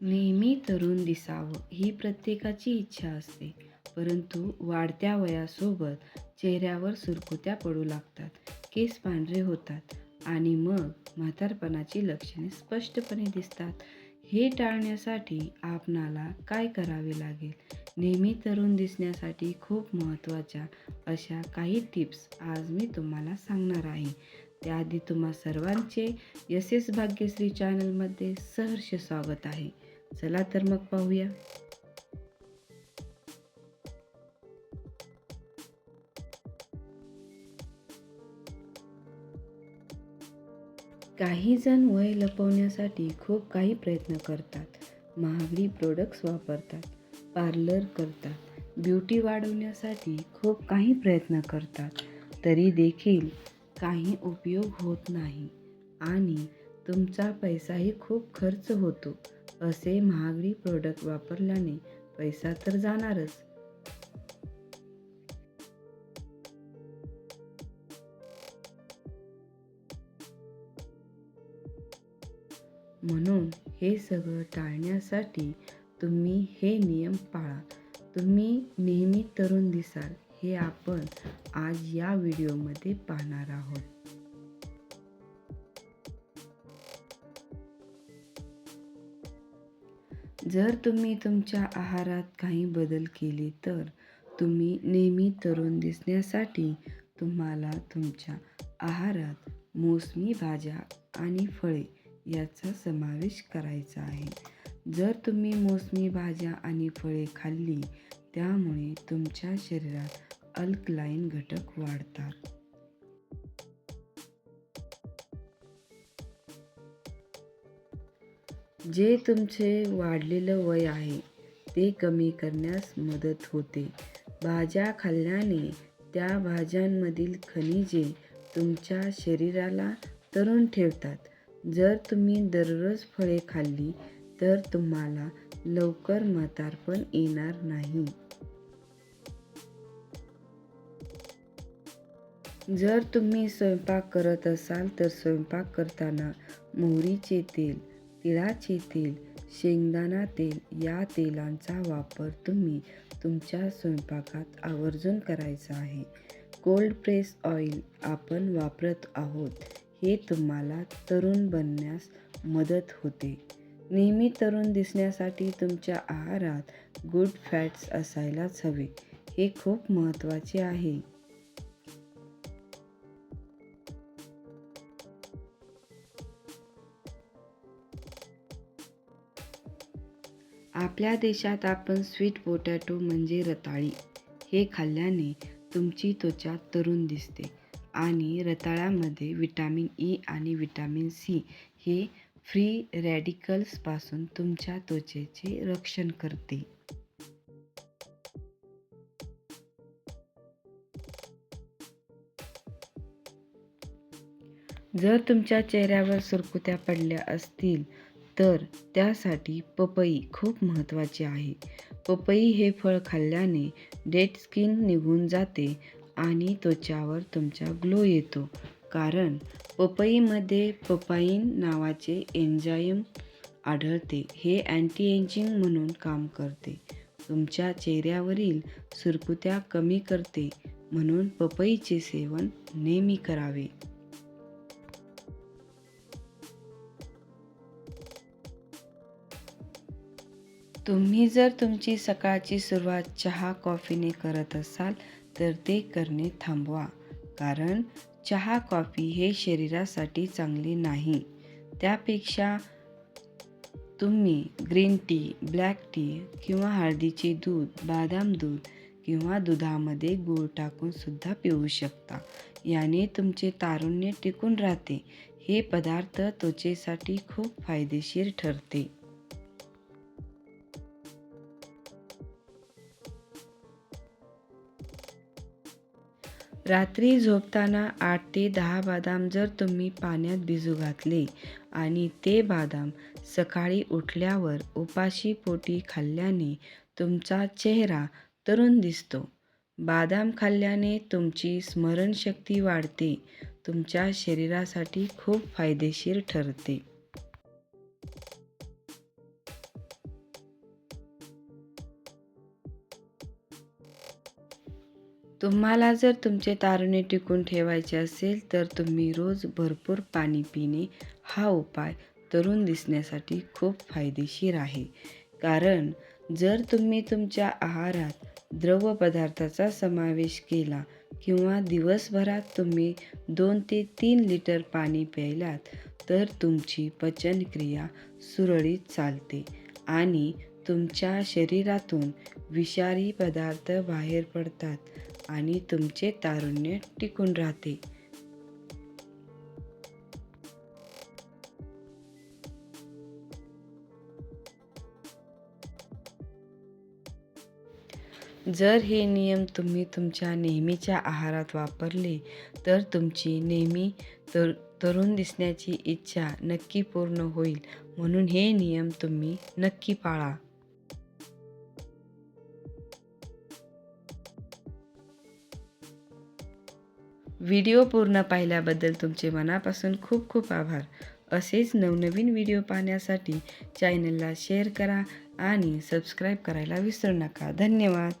नेहमी तरुण दिसावं ही प्रत्येकाची इच्छा असते. परंतु वाढत्या वयासोबत चेहऱ्यावर सुरकुत्या पडू लागतात. केस पांढरे होतात आणि मग म्हातारपणाची लक्षणे स्पष्टपणे दिसतात. हे टाळण्यासाठी आपणाला काय करावे लागेल? नेहमी तरुण दिसण्यासाठी खूप महत्त्वाच्या अशा काही टिप्स आज मी तुम्हाला सांगणार आहे. त्याआधी तुम्हा सर्वांचे यस एस भाग्यश्री चॅनलमध्ये सहर्ष स्वागत आहे. चला तर मग पाहूया काही जण वय लपवण्यासाठी खूप काही प्रयत्न करतात. महागडी प्रोडक्ट्स वापरतात. पार्लर करतात. ब्युटी वाढवण्यासाठी खूप काही प्रयत्न करतात. तरी देखील काही उपयोग होत नाही. आणि तुमचा पैसाही खूप खर्च होतो. असे महागडी प्रोडक्ट वापरल्याने पैसा तर जाणारच. म्हणून हे सगळं टाळण्यासाठी तुम्ही हे नियम पाळा. तुम्ही नेहमी तरुण दिसाल हे आपण आज या व्हिडिओमध्ये पाहणार आहोत. जर तुम्ही तुमच्या आहारात काही बदल केले तर तुम्ही नेहमी तरुण दिसण्यासाठी तुम्हाला तुमच्या आहारात मोसमी भाज्या आणि फळे याचा समावेश करायचा आहे. जर तुम्ही मोसमी भाज्या आणि फळे खाल्ली त्यामुळे तुमच्या शरीरात अल्कलाईन घटक वाढतात. जे तुमचे वाढलेलं वय आहे ते कमी करण्यास मदत होते. भाज्या खाल्ल्याने त्या भाज्यांमधील खनिजे तुमच्या शरीराला तरुण ठेवतात. जर तुम्ही दररोज फळे खाल्ली तर तुम्हाला लवकर म्हातारपण येणार नाही. जर तुम्ही स्वयंपाक करत असाल तर स्वयंपाक करताना मोहरीचे तेल तिळाचे तेल शेंगदाणा तेल या तेलांचा वापर तुम्ही तुमच्या स्वयंपाकात आवर्जून करायचा आहे. कोल्ड प्रेस ऑइल आपण वापरत आहोत. हे तुम्हाला तरुण बनण्यास मदत होते. नेहमी तरुण दिसण्यासाठी तुमच्या आहारात गुड फॅट्स असायलाच हवे. हे खूप महत्त्वाचे आहे. आपल्या देशात आपण स्वीट पोटॅटो म्हणजे रताळी. हे खाल्ल्याने तुमची त्वचा तरुण दिसते आणि रताळ्यामध्ये विटॅमिन ई e आणि विटॅमिन सी हे फ्री रॅडिकल्सपासून तुमच्या त्वचेचे रक्षण करते. जर तुमच्या चेहऱ्यावर सुरकुत्या पडल्या असतील तर त्यासाठी पपई खूप महत्त्वाची आहे. पपई हे फळ खाल्ल्याने डेड स्किन निघून जाते आणि त्वचावर तुमच्या ग्लो येतो. कारण पपईमध्ये पपाईन नावाचे एन्झाईम आढळते. हे अँटी एजिंग म्हणून काम करते. तुमच्या चेहऱ्यावरील सुरकुत्या कमी करते म्हणून पपईचे सेवन नेहमी करावे. तुम्ही जर तुमची सकाळची सुरुवात चहा कॉफीने करत असाल तर ते करणे थांबवा. कारण चहा कॉफी हे शरीरासाठी चांगले नाही. त्यापेक्षा तुम्ही ग्रीन टी ब्लॅक टी किंवा हळदीचे दूध बदाम दूध किंवा दुधामध्ये गूळ टाकून सुद्धा पिऊ शकता. याने तुमचे तारुण्य टिकून राहते. हे पदार्थ त्वचेसाठी खूप फायदेशीर ठरते. रात्री झोपताना आठ ते दहा बदाम जर तुम्ही पाण्यात भिजू घातले आणि ते बदाम सकाळी उठल्यावर उपाशी पोटी खाल्ल्याने तुमचा चेहरा तरुण दिसतो. बदाम खाल्ल्याने तुमची स्मरणशक्ती वाढते. तुमच्या शरीरासाठी खूप फायदेशीर ठरते. तुम्हाला जर तुमचे तारुण्य टिकून ठेवायचे असेल तर तुम्ही रोज भरपूर पाणी पिणे हा उपाय तरुण दिसण्यासाठी खूप फायदेशीर आहे. कारण जर तुम्ही तुमच्या आहारात द्रव पदार्थाचा समावेश केला किंवा दिवसभरात तुम्ही दोन ते तीन लिटर पाणी प्यायलात तर तुमची पचनक्रिया सुरळीत चालते आणि तुमच्या शरीरातून विषारी पदार्थ बाहेर पडतात. आणि तुमचे तारुण्य टिकून राहते. जर हे नियम तुम्ही तुमच्या नेहमीच्या आहारात वापरले तर तुमची नेहमी तर तरुण दिसण्याची इच्छा नक्की पूर्ण होईल. म्हणून हे नियम तुम्ही नक्की पाळा. व्हिडिओ पूर्ण पाहिल्याबद्दल तुमचे मनापासून खूप खूप आभार. असेच नवनवीन व्हिडिओ पाहण्यासाठी चॅनलला शेअर करा आणि सबस्क्राईब करायला विसरू नका. धन्यवाद.